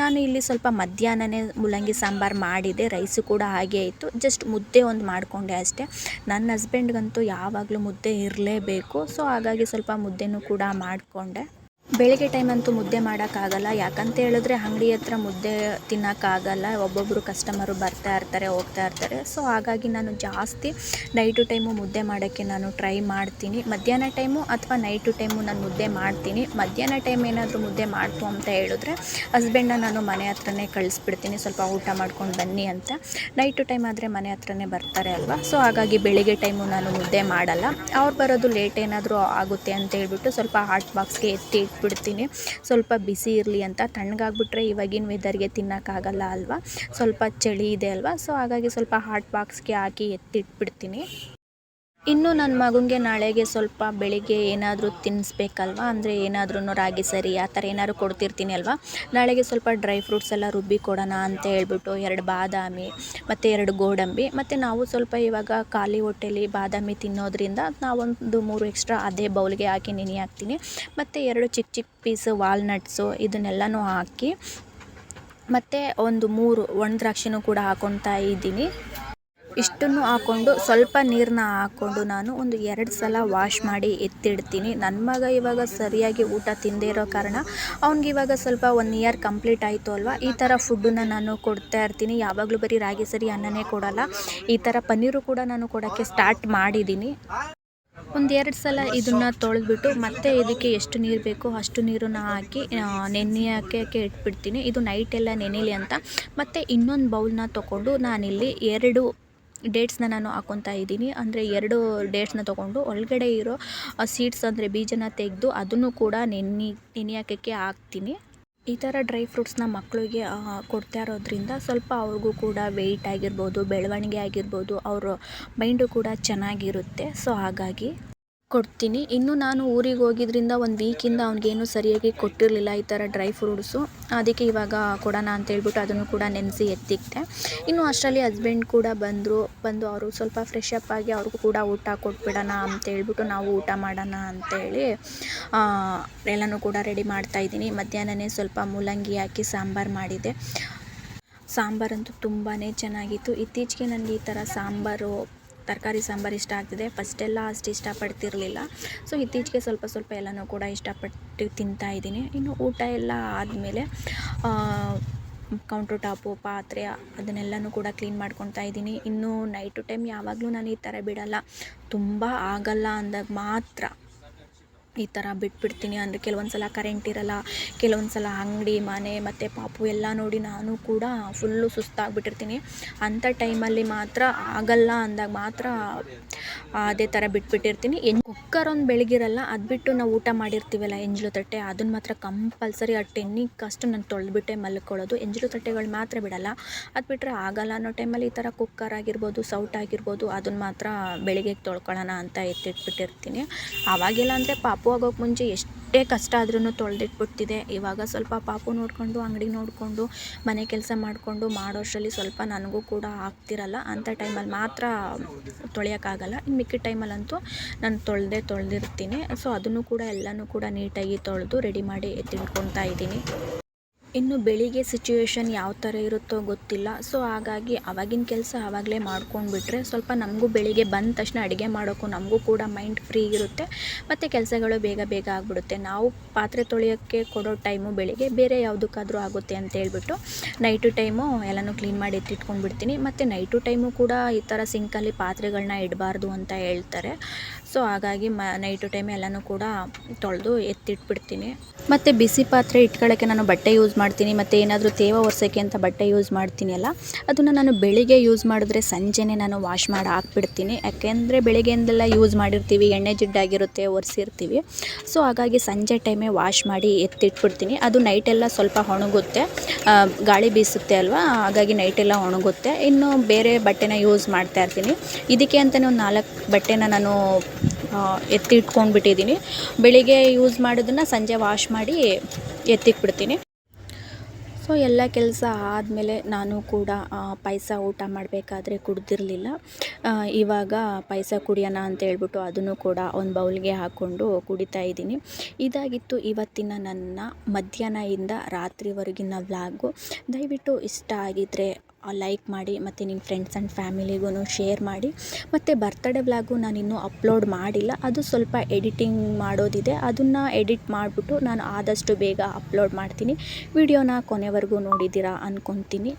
ನಾನು ಇಲ್ಲಿ ಸ್ವಲ್ಪ ಮಧ್ಯಾಹ್ನನೇ ಮೂಲಂಗಿ ಸಾಂಬಾರು ಮಾಡಿದೆ ರೈಸು ಕೂಡ ಹಾಗೆ ಇತ್ತು. ಜಸ್ಟ್ ಮುದ್ದೆ ಒಂದು ಮಾಡಿಕೊಂಡೆ ಅಷ್ಟೇ. ನನ್ನ ಹಸ್ಬೆಂಡ್ಗಂತೂ ಯಾವಾಗಲೂ ಮುದ್ದೆ ಇರಲೇಬೇಕು, ಸೊ ಹಾಗಾಗಿ ಸ್ವಲ್ಪ ಮುದ್ದೆನೂ ಕೂಡ ಮಾಡಿಕೊಂಡೆ. ಬೆಳಗ್ಗೆ ಟೈಮ್ ಅಂತೂ ಮುದ್ದೆ ಮಾಡೋಕ್ಕಾಗಲ್ಲ. ಯಾಕಂತ ಹೇಳಿದ್ರೆ ಅಂಗಡಿ ಹತ್ರ ಮುದ್ದೆ ತಿನ್ನೋಕ್ಕಾಗಲ್ಲ. ಒಬ್ಬೊಬ್ಬರು ಕಸ್ಟಮರು ಬರ್ತಾ ಇರ್ತಾರೆ, ಹೋಗ್ತಾ ಇರ್ತಾರೆ. ಸೊ ಹಾಗಾಗಿ ನಾನು ಜಾಸ್ತಿ ನೈಟು ಟೈಮು ಮುದ್ದೆ ಮಾಡೋಕ್ಕೆ ನಾನು ಟ್ರೈ ಮಾಡ್ತೀನಿ. ಮಧ್ಯಾಹ್ನ ಟೈಮು ಅಥವಾ ನೈಟು ಟೈಮು ನಾನು ಮುದ್ದೆ ಮಾಡ್ತೀನಿ. ಮಧ್ಯಾಹ್ನ ಟೈಮ್ ಏನಾದರೂ ಮುದ್ದೆ ಮಾಡ್ತು ಅಂತ ಹೇಳಿದ್ರೆ ಹಸ್ಬೆಂಡನ್ನ ನಾನು ಮನೆ ಹತ್ರನೇ ಕಳಿಸ್ಬಿಡ್ತೀನಿ. ಸ್ವಲ್ಪ ಊಟ ಮಾಡ್ಕೊಂಡು ಬನ್ನಿ ಅಂತ. ನೈಟು ಟೈಮ್ ಆದರೆ ಮನೆ ಹತ್ರನೇ ಬರ್ತಾರೆ ಅಲ್ವಾ? ಸೊ ಹಾಗಾಗಿ ಬೆಳಿಗ್ಗೆ ಟೈಮು ನಾನು ಮುದ್ದೆ ಮಾಡಲ್ಲ. ಅವ್ರು ಬರೋದು ಲೇಟ್ ಏನಾದರೂ ಆಗುತ್ತೆ ಅಂತ ಹೇಳ್ಬಿಟ್ಟು ಸ್ವಲ್ಪ ಹಾಟ್ ಬಾಕ್ಸ್ಗೆ ಎತ್ತಿ ಇಟ್ಬಿಡ್ತೀನಿ ಸ್ವಲ್ಪ ಬಿಸಿ ಇರಲಿ ಅಂತ. ತಣ್ಣಗಾಗ್ಬಿಟ್ರೆ ಇವಾಗಿನ ವೆದರ್ಗೆ ತಿನ್ನೋಕ್ಕಾಗಲ್ಲ ಅಲ್ವಾ? ಸ್ವಲ್ಪ ಚಳಿ ಇದೆ ಅಲ್ವಾ? ಸೊ ಹಾಗಾಗಿ ಸ್ವಲ್ಪ ಹಾಟ್ ಬಾಕ್ಸ್ಗೆ ಹಾಕಿ ಎತ್ತಿಟ್ಬಿಡ್ತೀನಿ. ಇನ್ನು ನನ್ನ ಮಗನಿಗೆ ನಾಳೆಗೆ ಸ್ವಲ್ಪ ಬೆಳಿಗ್ಗೆ ಏನಾದರೂ ತಿನ್ನಿಸ್ಬೇಕಲ್ವಾ ಅಂದರೆ ಏನಾದ್ರೂ ರಾಗಿ ಸರಿ, ಆ ಥರ ಏನಾದ್ರು ಕೊಡ್ತಿರ್ತೀನಿ ಅಲ್ವಾ? ನಾಳೆಗೆ ಸ್ವಲ್ಪ ಡ್ರೈ ಫ್ರೂಟ್ಸ್ ಎಲ್ಲ ರುಬ್ಬಿ ಕೊಡೋಣ ಅಂತ ಹೇಳ್ಬಿಟ್ಟು ಎರಡು ಬಾದಾಮಿ, ಮತ್ತು ಎರಡು ಗೋಡಂಬಿ, ಮತ್ತು ನಾವು ಸ್ವಲ್ಪ ಇವಾಗ ಖಾಲಿ ಹೊಟ್ಟೆಲಿ ಬಾದಾಮಿ ತಿನ್ನೋದ್ರಿಂದ ನಾವೊಂದು ಮೂರು ಎಕ್ಸ್ಟ್ರಾ ಅದೇ ಬೌಲ್ಗೆ ಹಾಕಿ ನೆನೆ ಹಾಕ್ತೀನಿ. ಮತ್ತು ಎರಡು ಚಿಕ್ಕ ಚಿಕ್ಕ ಪೀಸ್ ವಾಲ್ನಟ್ಸು ಇದನ್ನೆಲ್ಲನೂ ಹಾಕಿ, ಮತ್ತು ಒಂದು ಮೂರು ಒಣ ದ್ರಾಕ್ಷಿನೂ ಕೂಡ ಹಾಕ್ಕೊತಾ ಇದ್ದೀನಿ. ಇಷ್ಟನ್ನು ಹಾಕ್ಕೊಂಡು ಸ್ವಲ್ಪ ನೀರನ್ನ ಹಾಕ್ಕೊಂಡು ನಾನು ಒಂದು ಎರಡು ಸಲ ವಾಶ್ ಮಾಡಿ ಎತ್ತಿಡ್ತೀನಿ. ನನ್ನ ಮಗ ಇವಾಗ ಸರಿಯಾಗಿ ಊಟ ತಿಂದೇ ಇರೋ ಕಾರಣ ಅವ್ನಿಗೆ ಇವಾಗ ಸ್ವಲ್ಪ ಒನ್ ಇಯರ್ ಕಂಪ್ಲೀಟ್ ಆಯಿತು ಅಲ್ವಾ? ಈ ಥರ ಫುಡ್ಡನ್ನ ನಾನು ಕೊಡ್ತಾ ಇರ್ತೀನಿ. ಯಾವಾಗಲೂ ಬರೀ ರಾಗಿ ಸರಿ ಅನ್ನನೇ ಕೊಡಲ್ಲ. ಈ ಥರ ಪನ್ನೀರು ಕೂಡ ನಾನು ಕೊಡೋಕ್ಕೆ ಸ್ಟಾರ್ಟ್ ಮಾಡಿದ್ದೀನಿ ಒಂದೆರಡು ಸಲ ಇದನ್ನು ತೊಳೆದ್ಬಿಟ್ಟು ಮತ್ತೆ ಇದಕ್ಕೆ ಎಷ್ಟು ನೀರು ಬೇಕೋ ಅಷ್ಟು ನೀರನ್ನು ಹಾಕಿ ನೆನೆಯೋಕ್ಕೆ ಇಟ್ಬಿಡ್ತೀನಿ. ಇದು ನೈಟೆಲ್ಲ ನೆನೆಯಲಿ ಅಂತ. ಮತ್ತು ಇನ್ನೊಂದು ಬೌಲ್ನ ತೊಗೊಂಡು ನಾನಿಲ್ಲಿ ಎರಡು ಡೇಟ್ಸ್ನ ನಾನು ಹಾಕ್ಕೊತಾ ಇದ್ದೀನಿ. ಅಂದರೆ ಎರಡು ಡೇಟ್ಸ್ನ ತೊಗೊಂಡು ಒಳಗಡೆ ಇರೋ ಸೀಡ್ಸ್ ಅಂದರೆ ಬೀಜನ ತೆಗೆದು ಅದನ್ನು ಕೂಡ ನೆನೆ ನೆನೆಯೋಕ್ಕೆ ಹಾಕ್ತೀನಿ. ಈ ಥರ ಡ್ರೈ ಫ್ರೂಟ್ಸ್ನ ಮಕ್ಕಳಿಗೆ ಕೊಡ್ತಾ ಇರೋದ್ರಿಂದ ಸ್ವಲ್ಪ ಅವ್ರಿಗೂ ಕೂಡ ವೆಯ್ಟ್ ಆಗಿರ್ಬೋದು, ಬೆಳವಣಿಗೆ ಆಗಿರ್ಬೋದು, ಅವರು ಮೈಂಡು ಕೂಡ ಚೆನ್ನಾಗಿರುತ್ತೆ. ಸೊ ಹಾಗಾಗಿ ಕೊಡ್ತೀನಿ. ಇನ್ನು ನಾನು ಊರಿಗೆ ಹೋಗಿದ್ರಿಂದ ಒಂದು ವೀಕಿಂದ ಅವ್ನಿಗೇನು ಸರಿಯಾಗಿ ಕೊಟ್ಟಿರಲಿಲ್ಲ ಈ ಥರ ಡ್ರೈ ಫ್ರೂಟ್ಸು ಅದಕ್ಕೆ ಇವಾಗ ಕೊಡೋಣ ಅಂತ ಹೇಳ್ಬಿಟ್ಟು ಅದನ್ನು ಕೂಡ ನೆನೆಸಿ ಎತ್ತಿಕ್ತೆ ಇನ್ನು ಅಷ್ಟರಲ್ಲಿ ಹಸ್ಬೆಂಡ್ ಕೂಡ ಬಂದರು. ಬಂದು ಅವರು ಸ್ವಲ್ಪ ಫ್ರೆಶ್ ಅಪ್ ಆಗಿ ಅವ್ರಿಗೂ ಕೂಡ ಊಟ ಕೊಟ್ಬಿಡೋಣ ಅಂತ ಹೇಳ್ಬಿಟ್ಟು ನಾವು ಊಟ ಮಾಡೋಣ ಅಂತೇಳಿ ಎಲ್ಲನೂ ಕೂಡ ರೆಡಿ ಮಾಡ್ತಾಯಿದ್ದೀನಿ ಮಧ್ಯಾಹ್ನನೇ ಸ್ವಲ್ಪ ಮೂಲಂಗಿ ಹಾಕಿ ಸಾಂಬಾರು ಮಾಡಿದೆ. ಸಾಂಬಾರಂತೂ ತುಂಬಾ ಚೆನ್ನಾಗಿತ್ತು. ಇತ್ತೀಚೆಗೆ ನನಗೆ ಈ ಥರ ಸಾಂಬಾರು ತರಕಾರಿ, ಸಾಂಬಾರು ಇಷ್ಟ ಆಗ್ತಿದೆ. ಫಸ್ಟೆಲ್ಲ ಅಷ್ಟು ಇಷ್ಟಪಡ್ತಿರಲಿಲ್ಲ. ಸೊ ಇತ್ತೀಚೆಗೆ ಸ್ವಲ್ಪ ಸ್ವಲ್ಪ ಎಲ್ಲನೂ ಕೂಡ ಇಷ್ಟಪಟ್ಟು ತಿಂತಾ ಇದ್ದೀನಿ. ಇನ್ನು ಊಟ ಎಲ್ಲ ಆದಮೇಲೆ ಕೌಂಟ್ರ್ ಟಾಪು ಪಾತ್ರೆ ಅದನ್ನೆಲ್ಲನೂ ಕೂಡ ಕ್ಲೀನ್ ಮಾಡ್ಕೊತಾ ಇದ್ದೀನಿ. ಇನ್ನು ನೈಟು ಟೈಮ್ ಯಾವಾಗಲೂ ನಾನು ಈ ಥರ ಬಿಡಲ್ಲ. ತುಂಬ ಆಗಲ್ಲ ಅಂದಾಗ ಮಾತ್ರ. ಈ ಥರ ಬಿಟ್ಬಿಡ್ತೀನಿ ಅಂದರೆ ಕೆಲವೊಂದು ಸಲ ಕರೆಂಟ್ ಇರಲ್ಲ ಕೆಲವೊಂದು ಸಲ ಅಂಗಡಿ, ಮನೆ ಮತ್ತು ಪಾಪು ಎಲ್ಲ ನೋಡಿ ನಾನು ಕೂಡ ಫುಲ್ಲು ಸುಸ್ತಾಗಿಬಿಟ್ಟಿರ್ತೀನಿ. ಅಂಥ ಟೈಮಲ್ಲಿ ಮಾತ್ರ ಆಗಲ್ಲ ಅಂದಾಗ ಮಾತ್ರ ಅದೇ ಥರ ಬಿಟ್ಬಿಟ್ಟಿರ್ತೀನಿ. ಎನ್ ಕುಕ್ಕರ್ ಒಂದು ಬೆಳಗಿರಲ್ಲ, ಅದು ಬಿಟ್ಟು ನಾವು ಊಟ ಮಾಡಿರ್ತೀವಲ್ಲ ಎಂಜಲು ತಟ್ಟೆ ಅದನ್ನ ಮಾತ್ರ ಕಂಪಲ್ಸರಿ ಆ ಅಷ್ಟು ನಾನು ತೊಳೆದ್ಬಿಟ್ಟೆ ಮಲ್ಕೊಳ್ಳೋದು. ಎಂಜಲು ತಟ್ಟೆಗಳು ಮಾತ್ರ ಬಿಡಲ್ಲ, ಅದು ಬಿಟ್ಟರೆ ಆಗಲ್ಲ ಅನ್ನೋ ಟೈಮಲ್ಲಿ ಈ ಥರ ಕುಕ್ಕರ್ ಆಗಿರ್ಬೋದು ಸೌಟ್ ಆಗಿರ್ಬೋದು ಅದನ್ನ ಮಾತ್ರ ಬೆಳಿಗ್ಗೆ ತೊಳ್ಕೊಳ್ಳೋಣ ಅಂತ ಎತ್ತಿಟ್ಬಿಟ್ಟಿರ್ತೀನಿ. ಆವಾಗೆಲ್ಲ ಅಂದರೆ ಪಾಪ ಪಾಪು ಆಗೋಕ್ಕೆ ಮುಂಚೆ ಎಷ್ಟೇ ಕಷ್ಟ ಆದ್ರೂ ತೊಳೆದಿಟ್ಬಿಡ್ತಿದೆ. ಇವಾಗ ಸ್ವಲ್ಪ ಪಾಪು ನೋಡಿಕೊಂಡು, ಅಂಗಡಿ ನೋಡಿಕೊಂಡು, ಮನೆ ಕೆಲಸ ಮಾಡಿಕೊಂಡು ಮಾಡೋಷ್ಟರಲ್ಲಿ ಸ್ವಲ್ಪ ನನಗೂ ಕೂಡ ಆಗ್ತಿರಲ್ಲ. ಅಂಥ ಟೈಮಲ್ಲಿ ಮಾತ್ರ ತೊಳೆಯೋಕ್ಕಾಗಲ್ಲ ಇನ್ನು ಮಿಕ್ಕಿದ ಟೈಮಲ್ಲಂತೂ ನಾನು ತೊಳೆದೆ ತೊಳೆದಿರ್ತೀನಿ. ಸೊ ಅದನ್ನು ಕೂಡ ಎಲ್ಲನೂ ಕೂಡ ನೀಟಾಗಿ ತೊಳೆದು ರೆಡಿ ಮಾಡಿ ಎತ್ತಿಟ್ಕೊತಾ ಇದ್ದೀನಿ. ಇನ್ನು ಬೆಳಿಗ್ಗೆ ಸಿಚುವೇಶನ್ ಯಾವ ಥರ ಇರುತ್ತೋ ಗೊತ್ತಿಲ್ಲ. ಸೊ ಹಾಗಾಗಿ ಆವಾಗಿನ ಕೆಲಸ ಆವಾಗಲೇ ಮಾಡ್ಕೊಂಡ್ಬಿಟ್ರೆ ಸ್ವಲ್ಪ ನಮಗೂ ಬೆಳಿಗ್ಗೆ ಬಂದ ತಕ್ಷಣ ಅಡುಗೆ ಮಾಡೋಕ್ಕೂ ನಮಗೂ ಕೂಡ ಮೈಂಡ್ ಫ್ರೀ ಇರುತ್ತೆ. ಮತ್ತು ಕೆಲಸಗಳು ಬೇಗ ಬೇಗ ಆಗಿಬಿಡುತ್ತೆ. ನಾವು ಪಾತ್ರೆ ತೊಳೆಯೋಕ್ಕೆ ಕೊಡೋ ಟೈಮು ಬೆಳಿಗ್ಗೆ ಬೇರೆ ಯಾವುದಕ್ಕಾದರೂ ಆಗುತ್ತೆ ಅಂತ ಹೇಳ್ಬಿಟ್ಟು ನೈಟು ಟೈಮು ಎಲ್ಲನೂ ಕ್ಲೀನ್ ಮಾಡಿ ಎತ್ತಿಟ್ಕೊಂಡ್ಬಿಡ್ತೀನಿ. ಮತ್ತು ನೈಟು ಟೈಮು ಕೂಡ ಈ ಥರ ಸಿಂಕಲ್ಲಿ ಪಾತ್ರೆಗಳನ್ನ ಇಡಬಾರ್ದು ಅಂತ ಹೇಳ್ತಾರೆ. ಸೊ ಹಾಗಾಗಿ ಮ ನೈಟು ಟೈಮ್ ಎಲ್ಲನೂ ಕೂಡ ತೊಳೆದು ಎತ್ತಿಟ್ಬಿಡ್ತೀನಿ. ಮತ್ತು ಬಿಸಿ ಪಾತ್ರೆ ಇಟ್ಕೊಳ್ಳೋಕ್ಕೆ ನಾನು ಬಟ್ಟೆ ಯೂಸ್ ಮಾಡ್ತೀನಿ, ಮತ್ತು ಏನಾದರೂ ತೇವ ಒರೆಸೋಕ್ಕೆ ಅಂತ ಬಟ್ಟೆ ಯೂಸ್ ಮಾಡ್ತೀನಿ ಅಲ್ಲ, ಅದನ್ನು ನಾನು ಬೆಳಿಗ್ಗೆ ಯೂಸ್ ಮಾಡಿದ್ರೆ ಸಂಜೆನೇ ನಾನು ವಾಶ್ ಮಾಡಿ ಹಾಕ್ಬಿಡ್ತೀನಿ. ಯಾಕೆಂದರೆ ಬೆಳಿಗ್ಗೆಯಿಂದೆಲ್ಲ ಯೂಸ್ ಮಾಡಿರ್ತೀವಿ, ಎಣ್ಣೆ ಜಿಡ್ಡಾಗಿರುತ್ತೆ, ಒರೆಸಿರ್ತೀವಿ. ಸೊ ಹಾಗಾಗಿ ಸಂಜೆ ಟೈಮೇ ವಾಶ್ ಮಾಡಿ ಎತ್ತಿಟ್ಬಿಡ್ತೀನಿ. ಅದು ನೈಟೆಲ್ಲ ಸ್ವಲ್ಪ ಒಣಗುತ್ತೆ. ಗಾಳಿ ಬೀಸುತ್ತೆ ಅಲ್ವಾ, ಹಾಗಾಗಿ ನೈಟೆಲ್ಲ ಒಣಗುತ್ತೆ. ಇನ್ನು ಬೇರೆ ಬಟ್ಟೆನ ಯೂಸ್ ಮಾಡ್ತಾ ಇರ್ತೀನಿ. ಇದಕ್ಕೆ ಅಂತಲೇ ಒಂದು ನಾಲ್ಕು ಬಟ್ಟೆನ ನಾನು ಎತ್ತಿ ಇಟ್ಕೊಂಡ್ಬಿಟ್ಟಿದ್ದೀನಿ ಬೆಳಿಗ್ಗೆ ಯೂಸ್ ಮಾಡೋದನ್ನು ಸಂಜೆ ವಾಶ್ ಮಾಡಿ ಎತ್ತಿಟ್ಬಿಡ್ತೀನಿ. ಸೊ ಎಲ್ಲ ಕೆಲಸ ಆದಮೇಲೆ ನಾನು ಕೂಡ ಪಾಯಸ ಊಟ ಮಾಡಬೇಕಾದ್ರೆ ಕುಡ್ದಿರಲಿಲ್ಲ. ಇವಾಗ ಪಾಯಸ ಕುಡಿಯೋಣ ಅಂತ ಹೇಳ್ಬಿಟ್ಟು ಅದನ್ನು ಕೂಡ ಒಂದು ಬೌಲ್ಗೆ ಹಾಕ್ಕೊಂಡು ಕುಡಿತಾ ಇದ್ದೀನಿ. ಇದಾಗಿತ್ತು ಇವತ್ತಿನ ನನ್ನ ಮಧ್ಯಾಹ್ನದಿಂದ ರಾತ್ರಿವರೆಗಿನ ವ್ಲಾಗು ದಯವಿಟ್ಟು ಇಷ್ಟ ಆಗಿದ್ದರೆ ಲೈಕ್ ಮಾಡಿ ಮತ್ತು ನಿಮ್ಮ ಫ್ರೆಂಡ್ಸ್ ಆ್ಯಂಡ್ ಫ್ಯಾಮಿಲಿಗೂ ಶೇರ್ ಮಾಡಿ ಮತ್ತು ಬರ್ತ್ಡೇ ವ್ಲಾಗು ಇನ್ನೂ ಅಪ್ಲೋಡ್ ಮಾಡಿಲ್ಲ. ಅದು ಸ್ವಲ್ಪ ಎಡಿಟಿಂಗ್ ಮಾಡೋದಿದೆ. ಅದನ್ನು ಎಡಿಟ್ ಮಾಡಿಬಿಟ್ಟು ನಾನು ಆದಷ್ಟು ಬೇಗ ಅಪ್ಲೋಡ್ ಮಾಡ್ತೀನಿ. ವಿಡಿಯೋನ ಕೊನೆವರೆಗೂ ನೋಡಿದ್ದೀರಾ ಅಂದ್ಕೊತೀನಿ